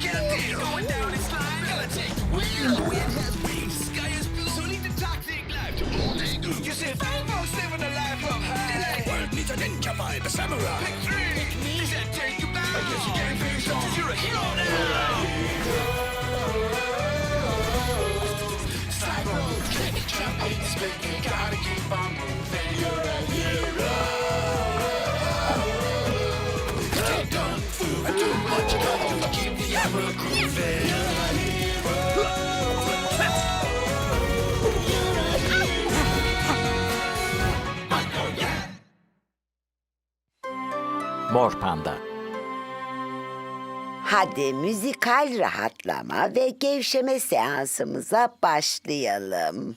get a deal. Going down in slime. Gotta take the wheel. The wind has wings. Sky is blue. So lead the toxic life to all they do. You said Thanos living a life up high. Like work needs a ninja vibe, a samurai. Pick three. They said take you back. I guess you can't finish up 'cause you're a hero now. Slide road, click, jump, hate, split. You gotta keep on moving. You're a hero. Mor Panda. Hadi müzikal rahatlama ve gevşeme seansımıza başlayalım.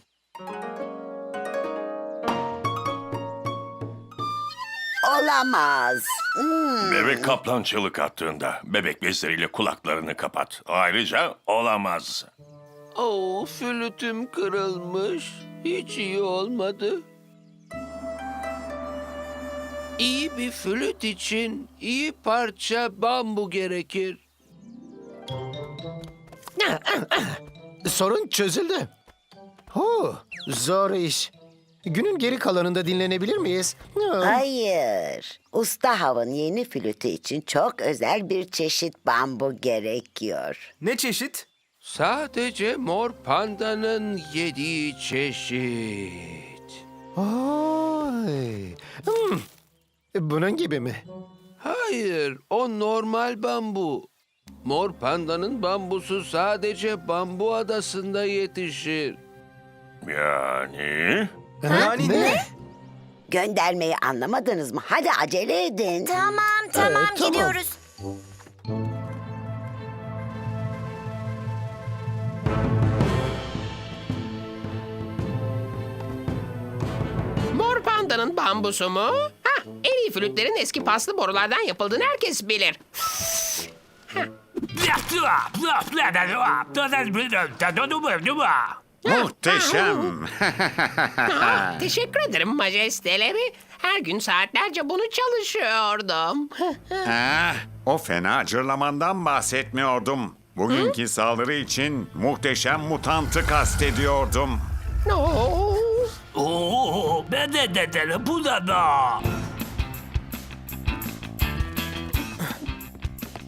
Olamaz. Hmm, Bebek kaplan çığlık attığında bebek bezleriyle kulaklarını kapat. Ayrıca olamaz. Oo, flütüm kırılmış. Hiç iyi olmadı. İyi bir flüt için iyi parça bambu gerekir. Sorun çözüldü. Hu, zor iş. Günün geri kalanında dinlenebilir miyiz? Ha, Hayır. Usta Hav'ın yeni flütü için çok özel bir çeşit bambu gerekiyor. Ne çeşit? Sadece mor pandanın yediği çeşit. Ay. Hmm. Bunun gibi mi? Hayır, o normal bambu. Mor pandanın bambusu sadece bambu adasında yetişir. Yani... Yani ne? Göndermeyi anlamadınız mı? Hadi acele edin. Tamam tamam tamam. gidiyoruz. Mor pandanın bambusu mu? Ha, en iyi flütlerin eski paslı borulardan yapıldığını herkes bilir. Muhteşem. Ha, teşekkür ederim majesteleri. Her gün saatlerce bunu çalışıyordum. Ah, o fena cırlamandan bahsetmiyordum. Bugünkü saldırı için muhteşem mutantı kastediyordum. Oo, Oo, ben de dedelim bu da da.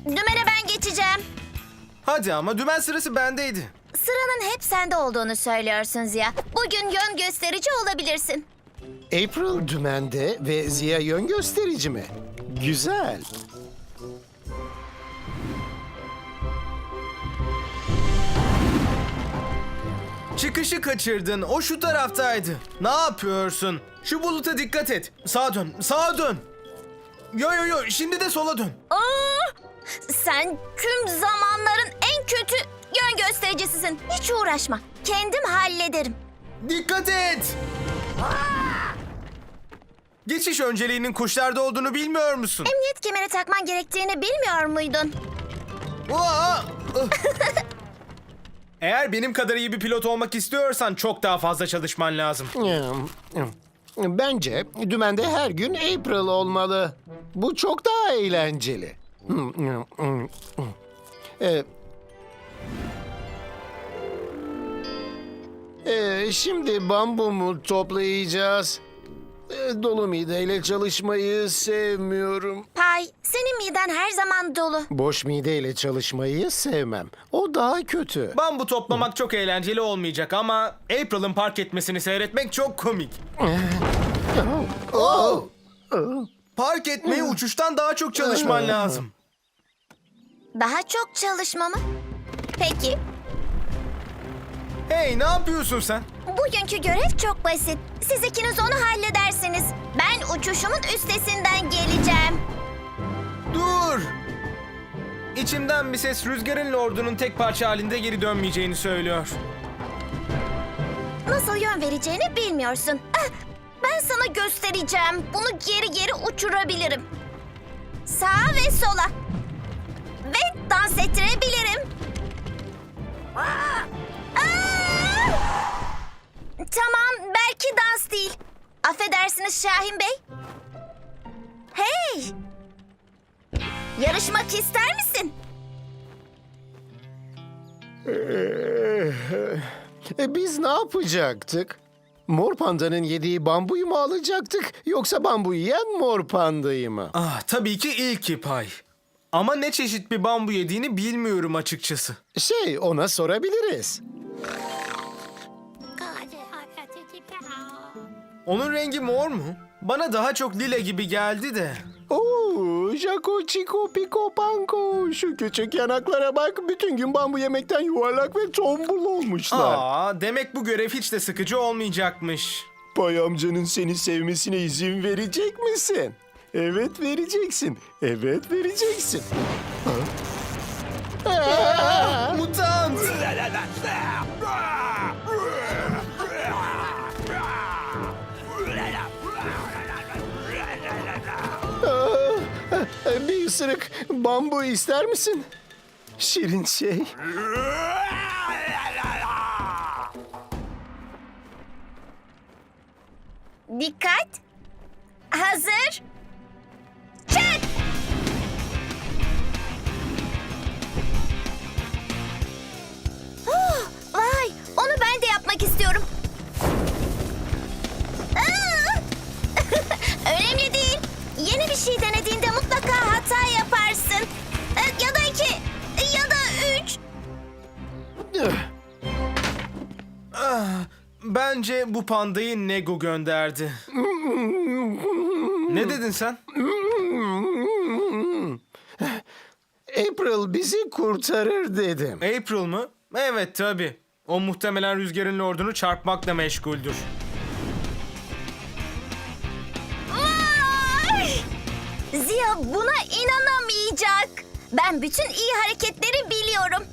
Dümene ben geçeceğim. Hadi ama dümen sırası bendeydi. Sıranın hep sende olduğunu söylüyorsun Ziya. Bugün yön gösterici olabilirsin. April dümende ve Ziya yön gösterici mi? Güzel. Çıkışı kaçırdın. O şu taraftaydı. Ne yapıyorsun? Şu buluta dikkat et. Sağa dön. Sağa dön. Yo yo yo. Şimdi de sola dön. Aa, sen tüm zamanların en kötü yön göstericisisin. Hiç uğraşma. Kendim hallederim. Dikkat et. Geçiş önceliğinin kuşlarda olduğunu bilmiyor musun? Emniyet kemeri takman gerektiğini bilmiyor muydun? Aa! Eğer benim kadar iyi bir pilot olmak istiyorsan çok daha fazla çalışman lazım. Hmm, Bence dümende her gün April olmalı. Bu çok daha eğlenceli. Hmm, hmm. Ee, şimdi bambu mu toplayacağız? Ee, dolu mideyle çalışmayı sevmiyorum. Pay, senin miden her zaman dolu. Boş mideyle çalışmayı sevmem. O daha kötü. Bambu toplamak çok eğlenceli olmayacak ama April'ın park etmesini seyretmek çok komik. Oh! Park etmeye uçuştan daha çok çalışman lazım. Daha çok çalışma mı? Peki, Hey ne yapıyorsun sen? bugünkü görev çok basit. Siz ikiniz onu halledersiniz. Ben uçuşumun üstesinden geleceğim. Dur! İçimden bir ses rüzgarın lordunun tek parça halinde geri dönmeyeceğini söylüyor. Nasıl yön vereceğini bilmiyorsun. Ah, ben sana göstereceğim. Bunu geri geri uçurabilirim. Sağa ve sola. Ve dans ettirebilirim. Aa! Tamam, belki dans değil. Affedersiniz Şahin Bey. Hey! Yarışmak ister misin? E, biz ne yapacaktık? Mor pandanın yediği bambuyu mu alacaktık yoksa bambu yiyen mor pandayı mı? Ah tabii ki ilki pay. Ama ne çeşit bir bambu yediğini bilmiyorum açıkçası. Şey ona sorabiliriz. Onun rengi mor mu? Bana daha çok lila gibi geldi de. Oo, Jaco Chico Pico Panko. Şu küçük yanaklara bak. Bütün gün bambu yemekten yuvarlak ve tombul olmuşlar. Aa, demek bu görev hiç de sıkıcı olmayacakmış. Pay amcanın seni sevmesine izin verecek misin? Evet vereceksin. Evet vereceksin. Ha? Aa! Mutant! Isırık bambu ister misin? Şirin şey. Dikkat. Hazır. Çek. Oh, vay, onu ben de yapmak istiyorum. Aa! Önemli değil. Yeni bir şey denediğinde mutlaka hata yaparsın. Ee, Ya da iki, ya da üç. Bence bu pandayı Nego gönderdi. ne dedin sen? April bizi kurtarır dedim. April mı? Evet tabii. O muhtemelen rüzgarın lordunu çarpmakla meşguldür. Ziya buna inanamayacak. Ben bütün iyi hareketleri biliyorum.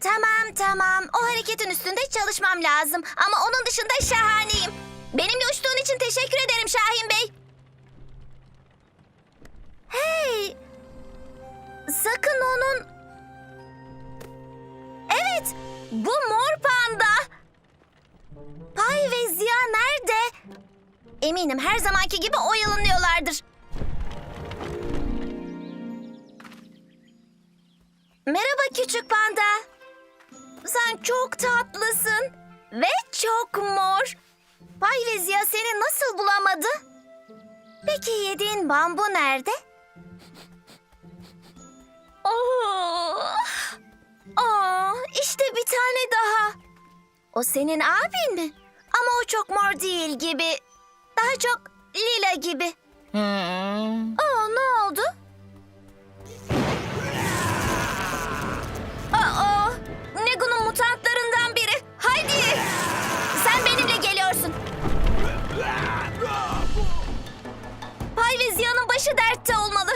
Tamam tamam. O hareketin üstünde çalışmam lazım. Ama onun dışında şahaneyim. Benimle uçtuğun için teşekkür ederim Şahin Bey. Hey! Sakın onun... Evet, bu mor panda. Pay ve Ziya nerede? Eminim her zamanki gibi oyalanıyorlardır. Merhaba küçük panda. Sen çok tatlısın ve çok mor. Pay ve Ziya seni nasıl bulamadı? Peki yediğin bambu nerede? Oh. Aa, işte bir tane daha. O senin abin mi? Ama o çok mor değil gibi. Daha çok lila gibi. Aa, ne oldu? Aa, Negu'nun mutantlarından biri. Haydi. Sen benimle geliyorsun. Pay ve Ziya'nın başı dertte olmalı.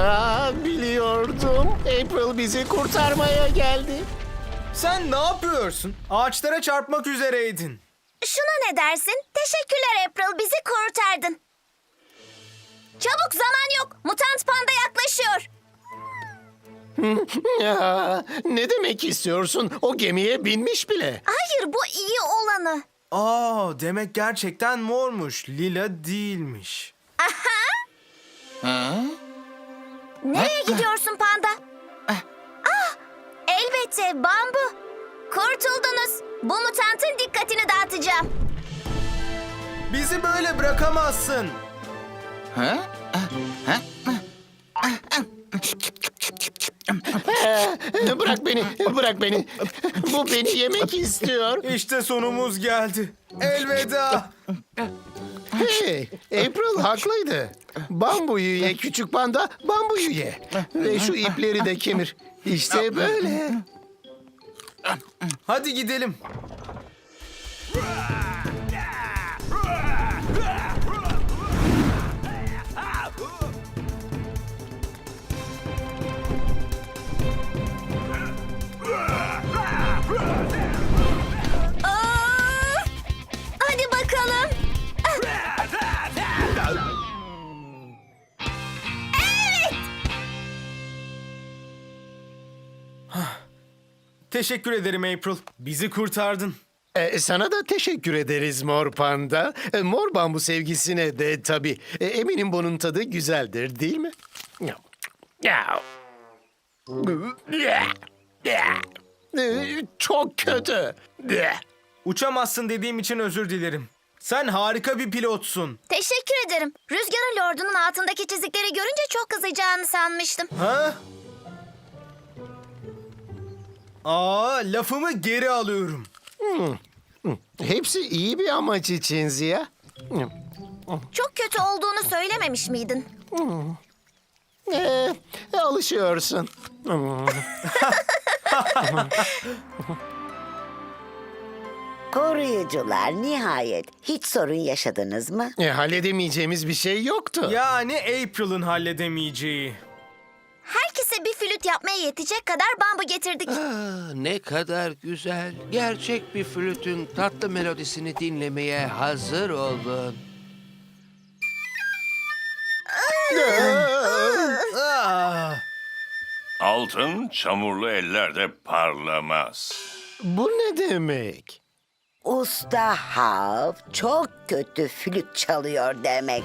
Aa, biliyordum. April bizi kurtarmaya geldi. Sen ne yapıyorsun? Ağaçlara çarpmak üzereydin. Şuna ne dersin? Teşekkürler April, bizi kurtardın. Çabuk zaman yok. Mutant panda yaklaşıyor. Ya, ne demek istiyorsun? O gemiye binmiş bile. Hayır, bu iyi olanı. Aa, demek gerçekten mormuş. Lila değilmiş. Nereye gidiyorsun panda? Ah, elbette bambu. Kurtuldunuz. Bu mutantın dikkatini dağıtacağım. Bizi böyle bırakamazsın. Bırak beni, bırak beni. Bu beni yemek istiyor. İşte sonumuz geldi. Elveda. Hey, April haklıydı. Bambuyu ye küçük panda, bambuyu ye. Ve şu ipleri de kemir. İşte böyle. Hadi gidelim. Teşekkür ederim April. Bizi kurtardın. E, sana da teşekkür ederiz Mor Panda. E, mor bambu sevgisine de tabii. E, eminim bunun tadı güzeldir değil mi? Ya. Ya. E, çok kötü. Uçamazsın dediğim için özür dilerim. Sen harika bir pilotsun. Teşekkür ederim. Rüzgarın lordunun altındaki çizikleri görünce çok kızacağını sanmıştım. Ha? Aa, lafımı geri alıyorum. Hepsi iyi bir amaç için Ziya. Çok kötü olduğunu söylememiş miydin? E, alışıyorsun. Koruyucular nihayet hiç sorun yaşadınız mı? E, halledemeyeceğimiz bir şey yoktu. Yani April'ın halledemeyeceği. Herkese bir flüt yapmaya yetecek kadar bambu getirdik. Ah, ne kadar güzel. Gerçek bir flütün tatlı melodisini dinlemeye hazır olun. Aa, Altın çamurlu ellerde parlamaz. Bu ne demek? Usta Hav çok kötü flüt çalıyor demek.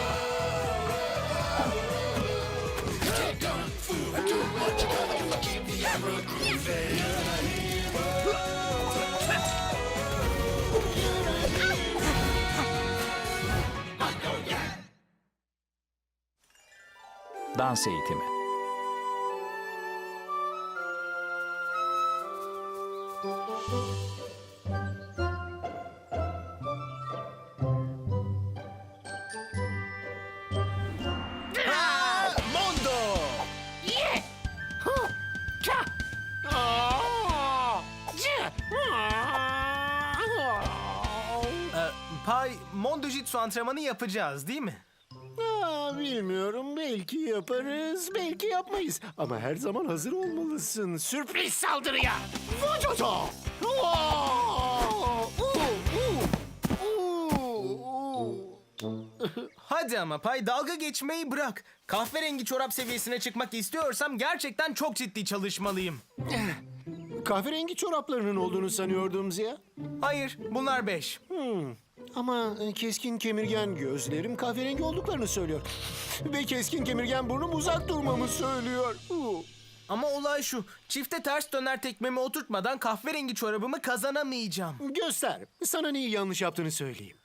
Dans eğitimi. Jitsu antrenmanı yapacağız değil mi? Aa, bilmiyorum. Belki yaparız, belki yapmayız. Ama her zaman hazır olmalısın. Sürpriz saldırıya! Vücudu! Hadi ama Pay dalga geçmeyi bırak. Kahverengi çorap seviyesine çıkmak istiyorsam gerçekten çok ciddi çalışmalıyım. Kahverengi çoraplarının olduğunu sanıyordum Ziya. Hayır, bunlar beş. Ama e, keskin kemirgen gözlerim kahverengi olduklarını söylüyor. Ve keskin kemirgen burnum uzak durmamı söylüyor. Ama olay şu, çifte ters döner tekmemi oturtmadan kahverengi çorabımı kazanamayacağım. Göster. Sana neyi yanlış yaptığını söyleyeyim.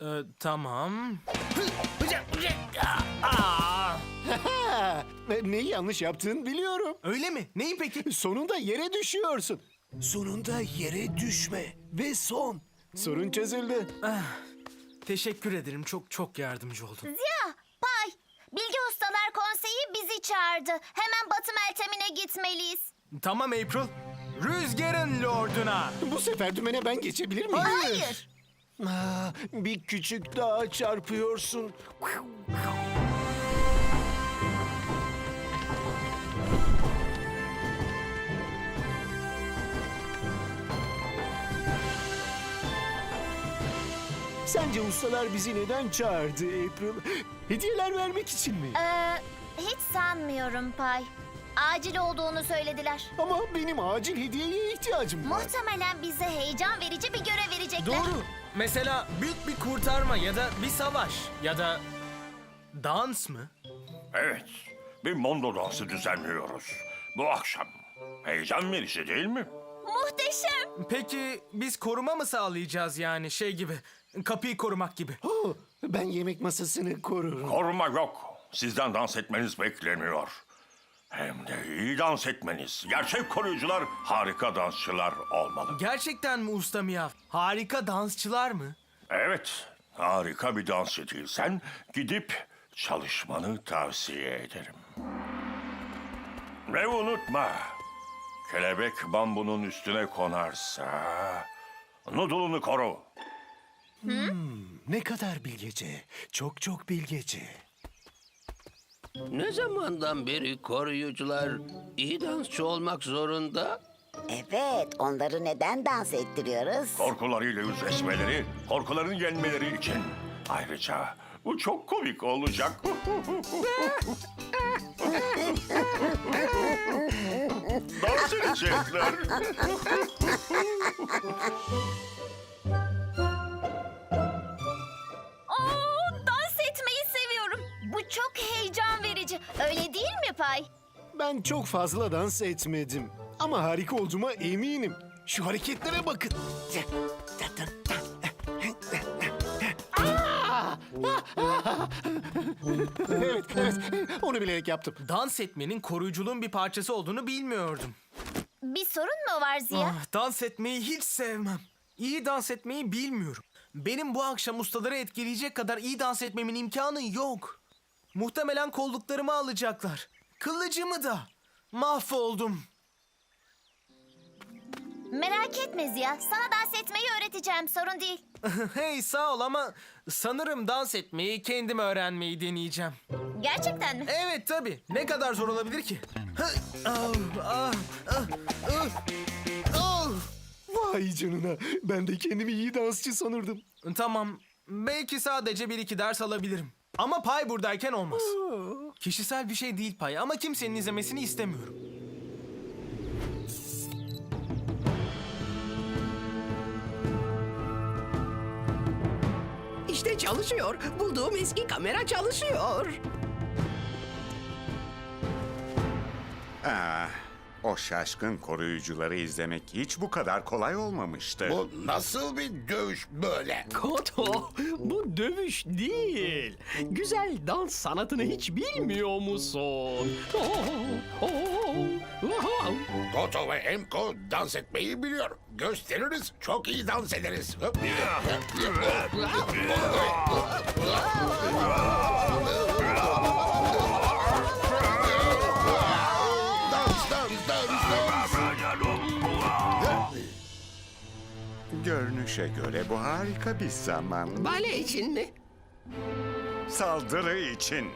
Ee, tamam. Neyi yanlış yaptığını biliyorum. Öyle mi? Neyi peki? Sonunda yere düşüyorsun. Sonunda yere düşme. Ve son. Sorun çözüldü. Teşekkür ederim, çok çok yardımcı oldun. Ziya, Pay, Bilgi Ustalar Konseyi bizi çağırdı. Hemen Batı Meltem'ine gitmeliyiz. Tamam April, rüzgarın lorduna. Bu sefer dümene ben geçebilir miyim? Hayır. Aa, bir küçük daha çarpıyorsun. Sence ustalar bizi neden çağırdı April? Hediyeler vermek için mi? Ee, hiç sanmıyorum Pay. Acil olduğunu söylediler. Ama benim acil hediyeye ihtiyacım var. Muhtemelen bize heyecan verici bir görev verecekler. Doğru. Mesela büyük bir kurtarma ya da bir savaş ya da dans mı? Evet, bir mondo dansı düzenliyoruz. Bu akşam. Heyecan verici değil mi? Muhteşem. Peki biz koruma mı sağlayacağız yani şey gibi? Kapıyı korumak gibi. Oh, ben yemek masasını korurum. Koruma yok. Sizden dans etmeniz bekleniyor. Hem de iyi dans etmeniz. Gerçek koruyucular harika dansçılar olmalı. Gerçekten mi usta Miyav? Harika dansçılar mı? Evet, harika bir dansçı değilsen gidip çalışmanı tavsiye ederim. Ve unutma, kelebek bambunun üstüne konarsa nudulunu koru. Ne kadar bilgece. Çok çok bilgece. Ne zamandan beri koruyucular iyi dansçı olmak zorunda? Evet, onları neden dans ettiriyoruz? Korkularıyla yüzleşmeleri, korkularını yenmeleri için. Ayrıca bu çok komik olacak. Dans edecekler. Bu çok heyecan verici. Öyle değil mi Pay? Ben çok fazla dans etmedim. Ama harika olduğuma eminim. Şu hareketlere bakın. evet, evet. Onu bilerek yaptım. Dans etmenin koruyuculuğun bir parçası olduğunu bilmiyordum. Bir sorun mu var Ziya? Ah, dans etmeyi hiç sevmem. İyi dans etmeyi bilmiyorum. Benim bu akşam ustaları etkileyecek kadar iyi dans etmemin imkanı yok. Muhtemelen kolluklarımı alacaklar. Kılıcımı da. Mahvoldum. Merak etme Ziya. Sana dans etmeyi öğreteceğim. Sorun değil. hey sağ ol ama sanırım dans etmeyi kendim öğrenmeyi deneyeceğim. Gerçekten mi? Evet tabii. Ne kadar zor olabilir ki? Hı, ah, ah, ah, ah, ah. Vay canına. Ben de kendimi iyi dansçı sanırdım. Tamam. Belki sadece bir iki ders alabilirim. Ama pay buradayken olmaz. Kişisel bir şey değil pay ama kimsenin izlemesini istemiyorum. İşte çalışıyor. Bulduğum eski kamera çalışıyor. Ah, o şaşkın koruyucuları izlemek hiç bu kadar kolay olmamıştı. Bu nasıl bir dövüş böyle? Koto, bu dövüş değil. Güzel dans sanatını hiç bilmiyor musun? Toto ve Emko dans etmeyi biliyor. Gösteririz, çok iyi dans ederiz. Görünüşe göre bu harika bir zaman. Bale için mi? Saldırı için.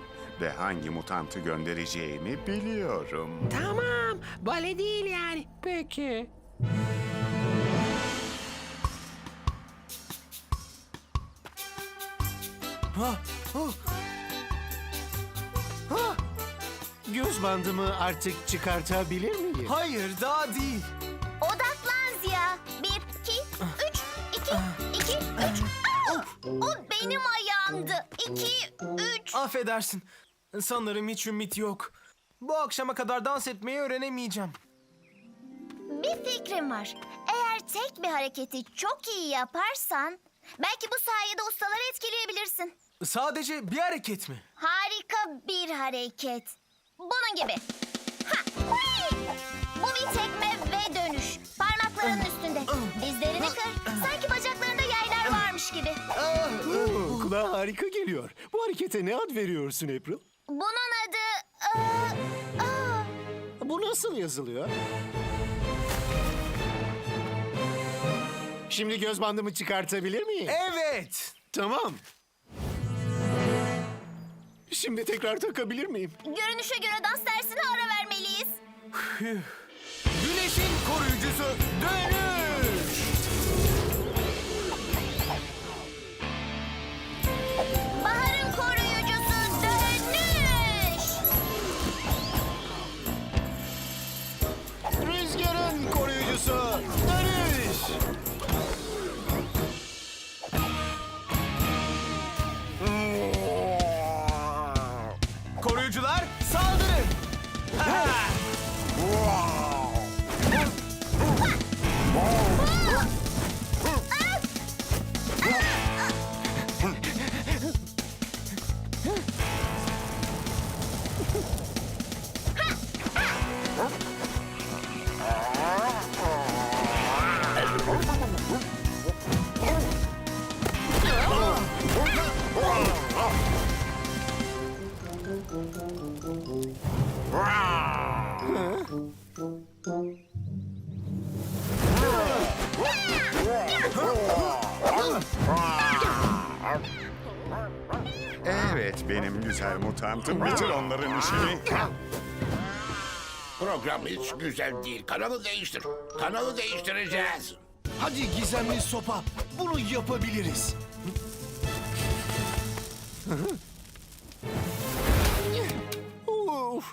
Ve hangi mutantı göndereceğimi biliyorum. Tamam. Bale değil yani. Peki. Ha, oh, Göz bandımı artık çıkartabilir miyim? hayır daha değil. Ayağımdı. İki, üç. Affedersin. Sanırım hiç ümit yok. Bu akşama kadar dans etmeyi öğrenemeyeceğim. Bir fikrim var. Eğer tek bir hareketi çok iyi yaparsan... ...belki bu sayede ustaları etkileyebilirsin. Sadece bir hareket mi? Harika bir hareket. Bunun gibi. Ha! Bu bir tekme ve dönüş. Parmakların üstünde. Dizlerini kır. Sanki bacaklarında yaylar varmış gibi. Oo, Kulağa harika geliyor. Bu harekete ne ad veriyorsun April? Bunun adı... aa, aa, Bu nasıl yazılıyor? Şimdi göz bandımı çıkartabilir miyim? Evet. Tamam. Şimdi tekrar takabilir miyim? görünüşe göre dans dersine ara vermeliyiz. Güneşin mutantım. Bitir onların işini. Program hiç güzel değil. Kanalı değiştir. Kanalı değiştireceğiz. Hadi gizemli sopa. Bunu yapabiliriz. Uf.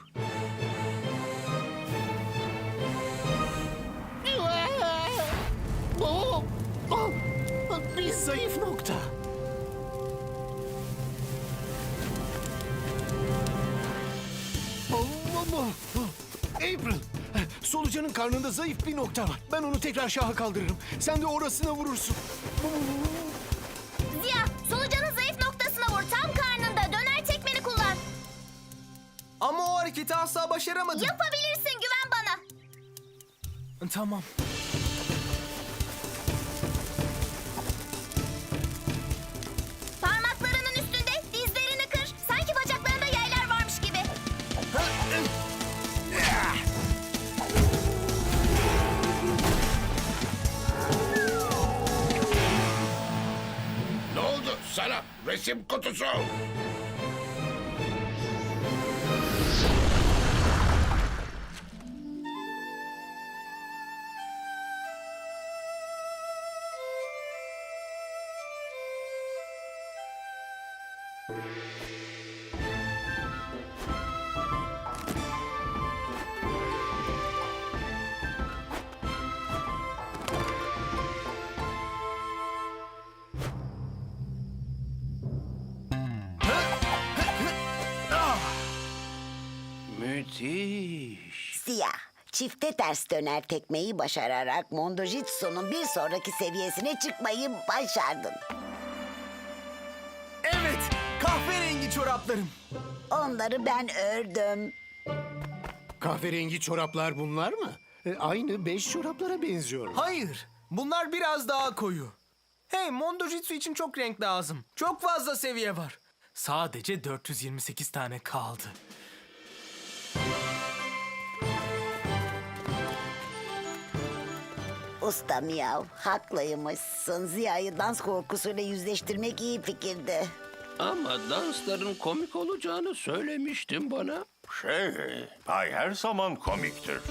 Bir zayıf nokta. Solucanın karnında zayıf bir nokta var. Ben onu tekrar şaha kaldırırım. Sen de orasına vurursun. Ziya, solucanın zayıf noktasına vur. Tam karnında. Döner tekmeni kullan. Ama o hareketi asla başaramadım. Yapabilirsin, güven bana. Tamam. Resim kutusu. Çifte ters döner tekmeyi başararak Mondojitsu'nun bir sonraki seviyesine çıkmayı başardın. Evet, kahverengi çoraplarım. Onları ben ördüm. Kahverengi çoraplar bunlar mı? E, aynı beş çoraplara benziyor. Hayır, bunlar biraz daha koyu. Hey, Mondojitsu için çok renk lazım. Çok fazla seviye var. Sadece 428 tane kaldı. Usta Miyav, haklıymışsın. Ziya'yı dans korkusuyla yüzleştirmek iyi fikirdi. Ama dansların komik olacağını söylemiştin bana. Şey, Pay her zaman komiktir.